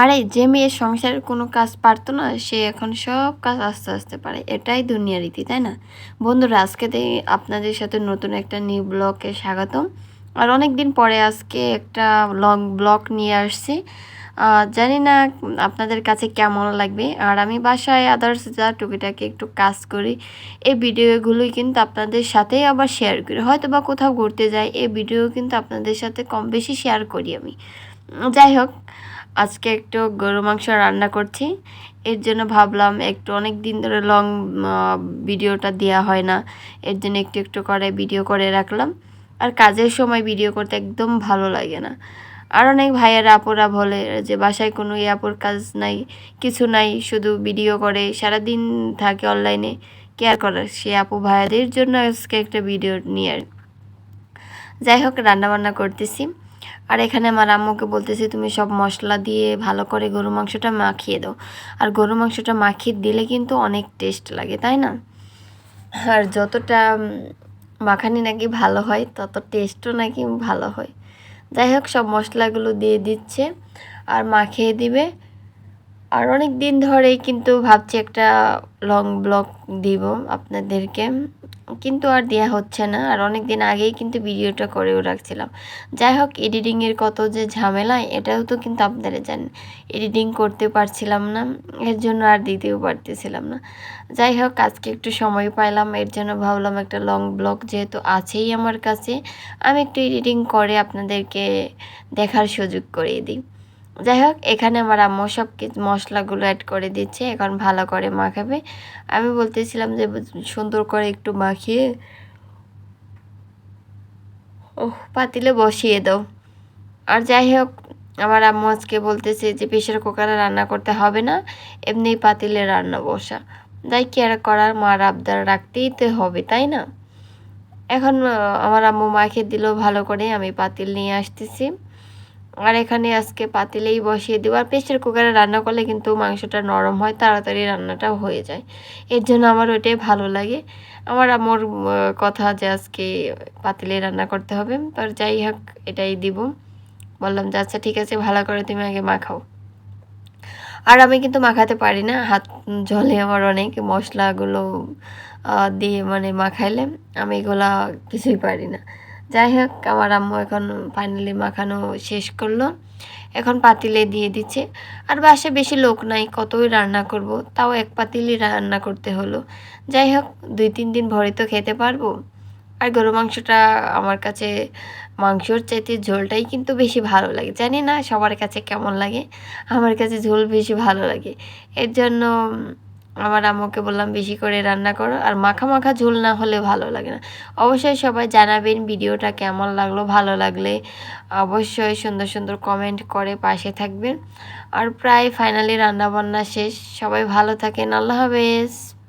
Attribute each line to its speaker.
Speaker 1: আরে যে মেয়ে সংসারের কোনো কাজ পারতো না, সে এখন সব কাজ আস্তে আস্তে পারে। এটাই দুনিয়ার রীতি, তাই না? বন্ধুরা, আজকে আপনাদের সাথে নতুন একটা নিউ ব্লগে স্বাগতম। আর অনেক দিন পরে আজকে একটা লং ব্লগ নিয়ে আসছি। জানি না আপনাদের কাছে কেমন লাগবে। আর আমি বাসায় আদার্স যা টুকিটাকি একটু কাজ করি, এই ভিডিওগুলোই কিন্তু আপনাদের সাথেই আবার শেয়ার করি। হয়তো বা কোথাও ঘুরতে যাই, এই ভিডিও কিন্তু আপনাদের সাথে কম বেশি শেয়ার করি আমি। যাই হোক আজকে একটু গরু মাংস রান্না করছি। এর জন্য ভাবলাম একটু অনেক দিন ধরে লং ভিডিওটা দেওয়া হয় না। এর জন্য একটু একটু করে ভিডিও করে রাখলাম। আর কাজের সময় ভিডিও করতে একদম ভালো লাগে না। আর অনেক ভাইয়েরা, আপুরা বলে যে বাসায় কোনো ইয়াপুর কাজ নাই, কিছু নাই, শুধু ভিডিও করে। সারাদিন থাকে অনলাইনে কেয়ার করার সে আপু ভাইয়াদের জন্য আজকে একটা ভিডিও নিয়ে যাই হোক, রান্নাবান্না করতেছি। আর এখানে আমার আম্মুকে বলতেছি, তুমি সব মশলা দিয়ে ভালো করে গরু মাংসটা মাখিয়ে দাও। আর গরু মাংসটা মাখিয়ে দিলে কিন্তু অনেক টেস্ট লাগে, তাই না? আর যতটা মাখানি নাকি ভালো হয়, তত টেস্টও নাকি ভালো হয়। যাই হোক, সব মশলাগুলো দিয়ে দিচ্ছে আর মাখিয়ে দিবে। আর অনেক দিন ধরেই কিন্তু ভাবছি একটা লং ব্লগ দিব আপনাদেরকে। কিন্তু আর দেয়া হচ্ছে না। আর অনেক দিন আগেই কিন্তু ভিডিওটা করেও রাখছিলাম। যাই হোক, এডিটিংয়ের কত যে ঝামেলা, এটাও তো কিন্তু আপনারা জানেন। এডিটিং করতে পারছিলাম না, এর জন্য আর দিতেও পারতেছিলাম না। যাই হোক, আজকে একটু সময় পাইলাম, এর জন্য ভাবলাম একটা লং ব্লগ যেহেতু আছেই আমার কাছে, আমি একটু এডিটিং করে আপনাদেরকে দেখার সুযোগ করিয়ে দিই। যাই হোক, এখানে আমার আম্মু সব মশলাগুলো অ্যাড করে দিচ্ছে, এখন ভালো করে মাখাবে। আমি বলতেছিলাম যে, সুন্দর করে একটু মাখিয়ে, ওহ, পাতিলে বসিয়ে দাও। আর যাই হোক, আমার আম্মু আজকে বলতেছে যে প্রেশার কুকারে রান্না করতে হবে না, এমনি পাতিলে রান্না বসা। যাই কি আর করার, মার আবদার রাখতেই তো হবে, তাই না? এখন আমার আম্মু মাখিয়ে দিল, ভালো করে আমি পাতিল নিয়ে আসতেছি। আর এখানে আজকে পাতিলেই বসিয়ে দেবো। আর প্রেশার কুকারে রান্না করলে কিন্তু মাংসটা নরম হয় তাড়াতাড়ি রান্নাটাও হয়ে যায়। এর জন্য আমার ওইটাই ভালো লাগে। আমার আম্মুর আহ, কথা যে আজকে পাতিলে রান্না করতে হবে তার যাই হোক এটাই দিব। বললাম যে আচ্ছা ঠিক আছে ভালো করে তুমি আগে মাখাও। আর আমি কিন্তু মাখাতে পারি না হাত জলে আমার অনেক মশলাগুলো দিয়ে মানে মাখাইলে আমি এগুলা কিছুই পারি না। যাই হোক আমার আম্মু এখন ফাইনালি মাখানো শেষ করল। এখন পাতিলে দিয়ে দিচ্ছে। আর বাসে বেশি লোক নাই, কতই রান্না করব? তাও এক পাতিলই রান্না করতে হলো। যাই হোক দুই তিন দিন ভরে তো খেতে পারব। আর গরু মাংসটা আমার কাছে, মাংসর চাইতে ঝোলটাই কিন্তু বেশি ভালো লাগে। জানি না সবার কাছে কেমন লাগে, আমার কাছে ঝোল বেশি ভালো লাগে। এর জন্য আমার আম্মুকে বললাম, বেশি করে রান্না করো আর মাখা মাখা ঝোল না হলে ভালো লাগে না। অবশ্যই সবাই জানাবেন ভিডিওটা কেমন লাগল, ভালো লাগলে অবশ্যই সুন্দর সুন্দর কমেন্ট করে পাশে থাকবেন। আর প্রায় ফাইনালি রান্নাবান্না শেষ। সবাই ভালো থাকেন। আল্লাহ হাফেজ।